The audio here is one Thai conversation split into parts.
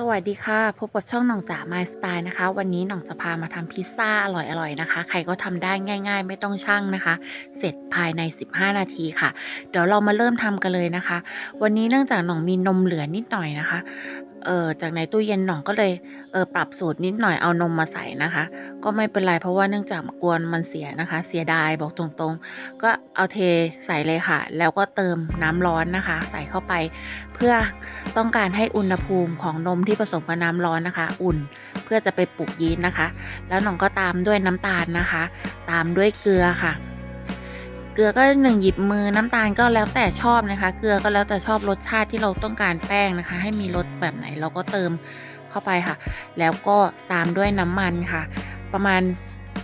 สวัสดีค่ะ พบกับช่องหน่องจ๋า My Style นะคะ วันนี้หน่องจะพามาทำพิซซ่าอร่อยๆนะคะ ใครก็ทำได้ง่าย ๆ ไม่ต้องช่างนะคะ เสร็จภายใน 15 นาทีค่ะ เดี๋ยวเรามาเริ่มทำกันเลยนะคะ วันนี้เนื่องจากหน่องมีนมเหลือนิดหน่อยนะคะ เอ่อจากในตู้เย็นหน่องก็เลยเออปรับสูตรนิดหน่อยเอานมมาใส่นะคะ ก็ไม่เป็นไรเพราะว่าเนื่องจากกวนมันเสียนะคะ เสียดายบอกตรงๆ ก็เอาเทใส่เลยค่ะ แล้วก็เติมน้ำร้อนนะคะ ใส่เข้าไป เพื่อต้องการให้อุณหภูมิของนมที่ผสมกับน้ำร้อนนะคะ อุ่นเพื่อจะไปปลุกยีสต์นะคะ แล้วหน่องก็ตามด้วยน้ำตาลนะคะ ตามด้วยเกลือค่ะ เกลือก็หนึ่งหยิบมือน้ำตาลก็แล้วแต่ชอบนะคะ เกลือก็แล้วแต่ชอบรสชาติที่เราต้องการแป้งนะคะ ให้มีรสแบบไหนเราก็เติมเข้าไปค่ะ แล้วก็ตามด้วยน้ำมันค่ะ ประมาณ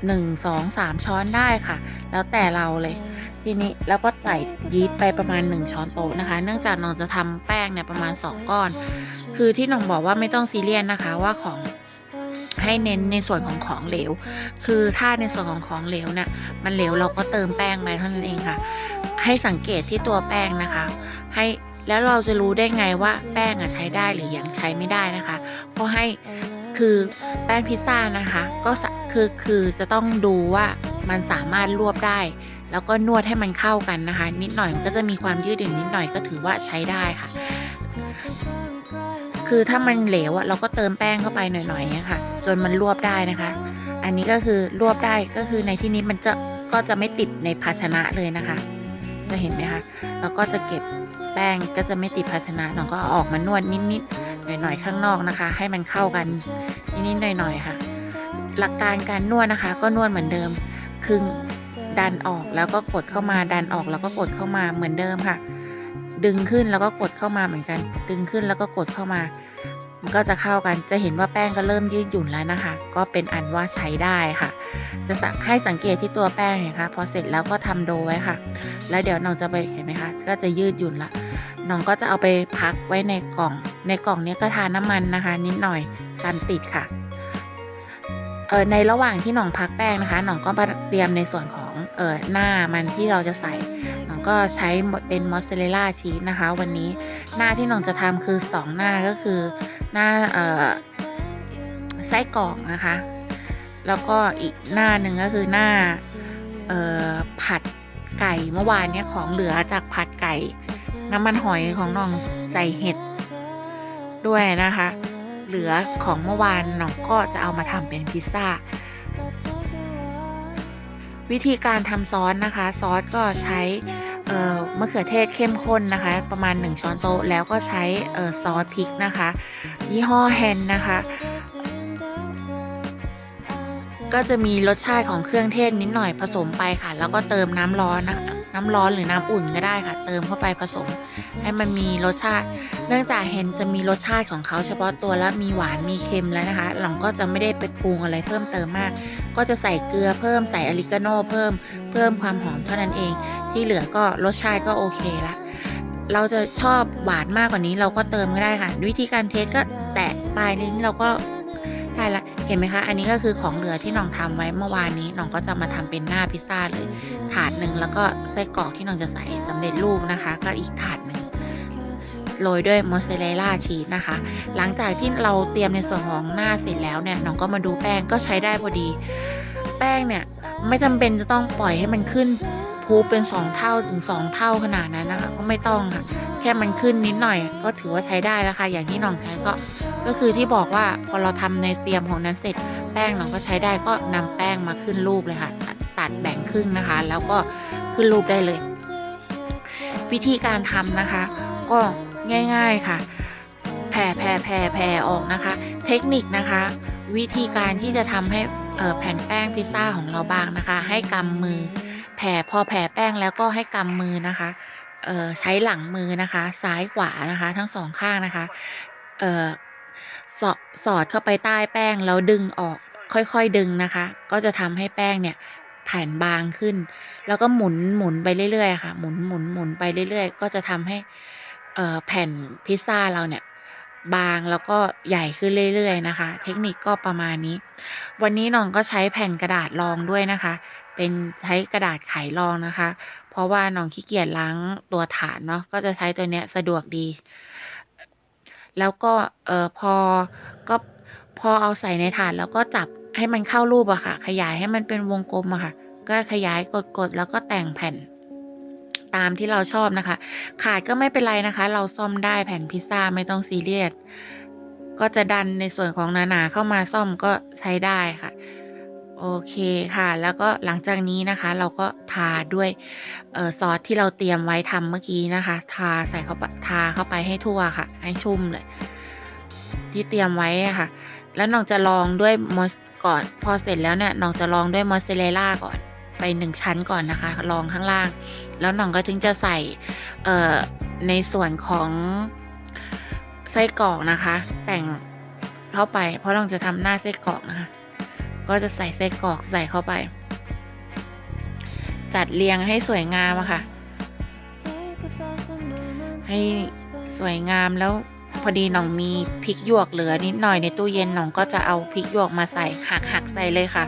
1 2 3 ช้อนได้ค่ะ แล้วแต่เราเลยทีนี้แล้วก็ใส่ยีสต์ไปประมาณ 1 ช้อนโต๊ะนะคะ เนื่องจากน้องจะทำแป้งเนี่ยประมาณ 2 ก้อน คือที่น้องบอกว่าไม่ต้องซีเรียสนะคะว่าของ ให้เน้นในส่วนของของเหลว คือถ้าในส่วนของของเหลวเนี่ยมันเหลวเราก็เติมแป้งไปเท่านั้นเองค่ะ ให้สังเกตที่ตัวแป้งนะคะ ให้แล้วเราจะรู้ได้ไงว่าแป้งอะใช้ได้หรือยังใช้ไม่ได้นะคะก็ให้คือแป้งพิซซ่านะคะ ก็คือคือจะต้องดูว่ามันสามารถรวบได้ แล้วก็นวดให้มันเข้ากันนะคะ นิดหน่อยมันก็จะมีความยืดหยุ่นนิดหน่อยก็ถือว่าใช้ได้ค่ะ คือถ้ามันเหลวอะเราก็เติมแป้งเข้าไปหน่อยๆค่ะ จนมันรวบได้นะคะ อันนี้ก็คือรวบได้ก็คือในที่นี้มันจะก็จะไม่ติดในภาชนะเลยนะคะจะเห็นไหมคะแล้วก็จะเก็บแป้งก็จะไม่ติดภาชนะหนูก็อออกมานวดนิดๆหน่อยๆข้างนอกนะคะ ให้มันเข้ากันนิดๆหน่อยๆค่ะ หลักการการนวดนะคะ ก็นวดเหมือนเดิมคือดันออกแล้วก็กดเข้ามาดันออกแล้วก็กดเข้ามาเหมือนเดิมค่ะ ดึงขึ้นแล้วก็กดเข้ามาเหมือนกัน ดึงขึ้นแล้วก็กดเข้ามา มันก็จะเข้ากันจะเห็นว่าแป้งก็เริ่มยืดหยุ่นแล้วนะคะ ก็เป็นอันว่าใช้ได้ค่ะ จะสังให้สังเกตที่ตัวแป้งเห็นคะพอเสร็จแล้วก็ทำโดไว้ค่ะ แล้วเดี๋ยวน้องจะไปเห็นไหมคะ ก็จะยืดหยุ่นละน้องก็จะเอาไปพักไว้ในกล่อง ในกล่องนี้ก็ทาน้ำมันนะคะ นิดหน่อยกันติดค่ะเออในระหว่างที่หน่องพักแป้งนะคะหน่องก็เตรียมในส่วนของเออหน้ามันที่เราจะใส่ ก็ใช้เป็นมอสซาเรลล่าชีสนะคะ วันนี้หน้าที่หน่องจะทำคือสองหน้าก็คือหน้าไส้กรอกนะคะ แล้วก็อีกหน้าหนึ่งก็คือหน้าผัดไก่เมื่อวานเนี่ยของเหลือจากผัดไก่น้ำมันหอยของน้องใส่เห็ดด้วยนะคะ เหลือของเมื่อวานน้องก็จะเอามาทำเป็นพิซซ่า วิธีการทำซอสนะคะ ซอสก็ใช้ มะเขือเทศเข้มข้นนะคะ ประมาณ 1 ช้อนโต๊ะแล้วก็ใช้ซอสพริกนะคะ ยี่ห้อแฮนนะคะ ก็จะมีรสชาติของเครื่องเทศนิดหน่อยผสมไปค่ะ แล้วก็เติมน้ำร้อนนะน้ำร้อนหรือน้ำอุ่นก็ได้ค่ะ เติมเข้าไปผสม ให้มันมีรสชาติ เนื่องจากเห็นจะมีรสชาติของเขาเฉพาะตัวและมีหวานมีเค็มแล้วนะคะหลังก็จะไม่ได้ไปปรุงอะไรเพิ่มเติมมาก ก็จะใส่เกลือเพิ่มใส่อริกาโน่เพิ่ม เพิ่มความหอมเท่านั้นเอง ที่เหลือก็รสชาติก็โอเคละเราจะชอบหวานมากกว่านี้เราก็เติมก็ได้ค่ะ วิธีการเทสก็แตะปลายลิ้นเราก็ได้ละเห็นไหมคะ อันนี้ก็คือของเหลือที่น้องทำไว้เมื่อวานนี้น้องก็จะมาทำเป็นหน้าพิซซ่าเลย ถาดหนึ่งแล้วก็ไส้กรอกที่น้องจะใส่สำเร็จรูปนะคะ ก็อีกถาดหนึ่งโรยด้วยมอสซาเรลล่าชีสนะคะ หลังจากที่เราเตรียมในส่วนของหน้าเสร็จแล้วเนี่ยน้องก็มาดูแป้งก็ใช้ได้พอดี แป้งเนี่ยไม่จำเป็นจะต้องปล่อยให้มันขึ้น พูเป็นสองเท่าถึงสองเท่าขนาดนั้นนะคะ ก็ไม่ต้องค่ะแค่มันขึ้นนิดหน่อย ก็ถือว่าใช้ได้แล้วค่ะ อย่างที่น้องใช้ก็ก็คือที่บอกว่าพอเราทำในเตรียมของนั้นเสร็จ แป้งน้องก็ใช้ได้ก็นำแป้งมาขึ้นรูปเลยค่ะตัดแบ่งครึ่งนะคะ แล้วก็ขึ้นรูปได้เลย วิธีการทำนะคะ ก็ง่าย ๆค่ะ แผ่แผ่แผ่แผ่ออกนะคะ เทคนิคนะคะ วิธีการที่จะทำให้แผ่นแป้งพิซซ่าของเราบางนะคะ ให้กำมือ ผ่พอแผ่แป้งแล้วก็ให้กำมือนะคะเอ่อใช้หลังมือนะคะ ซ้ายขวานะคะ ทั้งสองข้างนะคะเอ่อสอดสอดเข้าไปใต้แป้งแล้วดึงออกค่อยๆดึงนะคะ ก็จะทำให้แป้งเนี่ยแผ่นบางขึ้น แล้วก็หมุนหมุนไปเรื่อยๆค่ะ หมุนหมุนหมุนไปเรื่อยๆ ก็จะทำให้เอ่อแผ่นพิซซ่าเราเนี่ยบางแล้วก็ใหญ่ขึ้นเรื่อยๆนะคะ เทคนิคก็ประมาณนี้ วันนี้น้องก็ใช้แผ่นกระดาษรองด้วยนะคะ เป็นใช้กระดาษไขรองนะคะ เพราะว่าน้องขี้เกียจล้างตัวฐานเนาะก็จะใช้ตัวเนี้ยสะดวกดี แล้วก็เอ่อพอก็พอเอาใส่ในถาดแล้วก็จับให้มันเข้ารูปอะค่ะ ขยายให้มันเป็นวงกลมอะค่ะ ก็ขยายกดๆแล้วก็แต่งแผ่นตามที่เราชอบนะคะ ขาดก็ไม่เป็นไรนะคะ เราซ่อมได้แผ่นพิซซ่าไม่ต้องซีเรียสก็จะดันในส่วนของหนาๆเข้ามาซ่อมก็ใช้ได้ค่ะ โอเคค่ะ แล้วก็หลังจากนี้นะคะ เราก็ทาด้วยเออซอสที่เราเตรียมไว้ทำเมื่อกี้นะคะ ทาใส่เข้าไปทาเข้าไปให้ทั่วค่ะ ให้ชุ่มเลย ที่เตรียมไว้ค่ะ แล้วน้องจะลองด้วยมอสก่อน พอเสร็จแล้วเนี่ยน้องจะลองด้วยมอสซาเรลล่าก่อนไปหนึ่งชั้นก่อนนะคะ ลองข้างล่าง แล้วน้องก็ถึงจะใส่เอ่อในส่วนของไส้กรอกนะคะ แต่งเข้าไป เพราะน้องจะทำหน้าไส้กรอกนะคะ ก็จะใส่ไส้กรอกใส่เข้าไป จัดเรียงให้สวยงามอะค่ะ ให้สวยงามแล้วพอดีน้องมีพริกหยวกเหลือนิดหน่อยในตู้เย็นน้องก็จะเอาพริกหยวกมาใส่หักหักใส่เลยค่ะ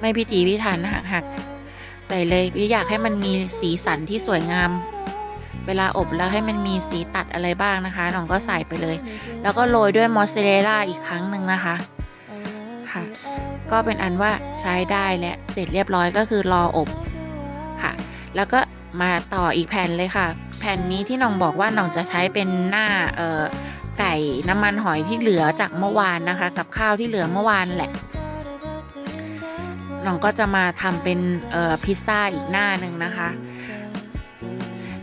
ไม่พิถีพิถันหักหักใส่เลยอยากให้มันมีสีสันที่สวยงาม เวลาอบแล้วให้มันมีสีตัดอะไรบ้างนะคะน้องก็ใส่ไปเลย แล้วก็โรยด้วยมอสซาเรลล่าอีกครั้งหนึ่งนะคะ ค่ะ ก็เป็นอันว่าใช้ได้และเสร็จเรียบร้อยก็คือรออบค่ะ แล้วก็มาต่ออีกแผ่นเลยค่ะ แผ่นนี้ที่น้องบอกว่าน้องจะใช้เป็นหน้าเอ่อไก่น้ำมันหอยที่เหลือจากเมื่อวานนะคะ กับข้าวที่เหลือเมื่อวานแหละน้องก็จะมาทำเป็นเอ่อพิซซ่าอีกหน้าหนึ่งนะคะ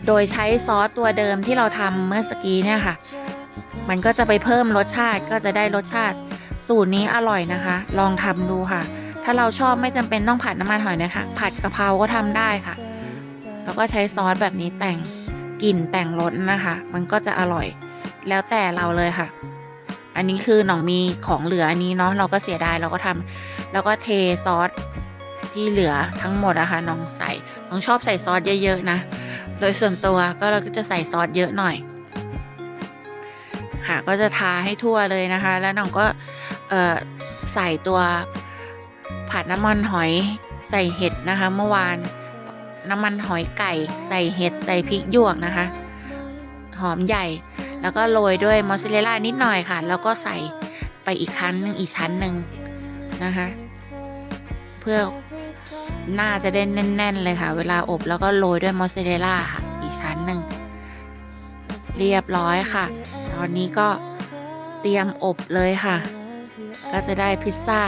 โดยใช้ซอสตัวเดิมที่เราทำเมื่อสกี้เนี่ยค่ะ มันก็จะไปเพิ่มรสชาติก็จะได้รสชาติ สูตรนี้อร่อยนะคะ ลองทำดูค่ะ ถ้าเราชอบไม่จำเป็นต้องผัดน้ำมันหอยนะคะ ผัดกะเพราก็ทำได้ค่ะ แล้วก็ใช้ซอสแบบนี้แต่งกลิ่นแต่งรสนะคะ มันก็จะอร่อย แล้วแต่เราเลยค่ะ อันนี้คือหนองมีของเหลืออันนี้เนาะเราก็เสียดายเราก็ทำแล้วก็เทซอสที่เหลือทั้งหมดอะคะ่ะน้องใส่น้องชอบใส่ซอสเยอะๆนะ โดยส่วนตัวก็เราก็จะใส่ซอสเยอะหน่อย ค่ะก็จะทาให้ทั่วเลยนะคะ แล้วน้องก็เอ่อ ใส่ตัวผัดน้ำมันหอยใส่เห็ดนะคะ เมื่อวาน น้ำมันหอยไก่ ใส่เห็ดใส่พริกหยวกนะคะ หอมใหญ่ แล้วก็โรยด้วยมอสซาเรลล่านิดหน่อยค่ะ แล้วก็ใส่ไปอีกชั้นหนึ่งอีกชั้นหนึ่งนะคะ เพื่อหน้าจะได้แน่น ๆ เลยค่ะ เวลาอบแล้วก็โรยด้วยมอสซาเรลล่าค่ะ อีกชั้นหนึ่งเรียบร้อยค่ะ ตอนนี้ก็เตรียมอบเลยค่ะ ก็จะได้พิซซ่า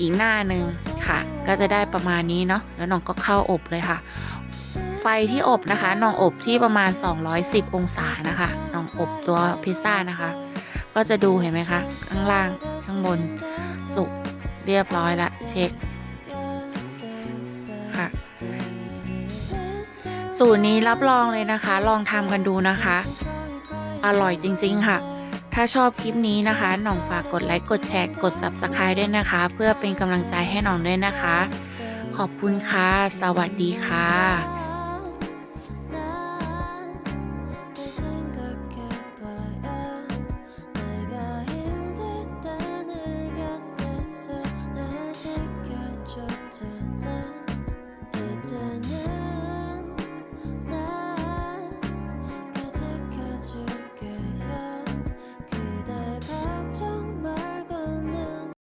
อีกหน้าหนึ่งค่ะ ก็จะได้ประมาณนี้เนาะแล้วน้องก็เข้าอบเลยค่ะ ไฟที่อบนะคะน้องอบที่ประมาณ 210 องศานะคะน้องอบตัวพิซซ่านะคะ ก็จะดูเห็นไหมคะข้างล่างข้างบนสุกเรียบร้อยละเช็คค่ะสูตรนี้รับรองเลยนะคะ ลองทำกันดูนะคะ อร่อยจริง ๆ ค่ะ ถ้าชอบคลิปนี้นะคะหน่องฝากกดไลค์กดแชร์กด subscribe ด้วยนะคะ เพื่อเป็นกำลังใจให้หน่องด้วยนะคะ ขอบคุณค่ะ สวัสดีค่ะ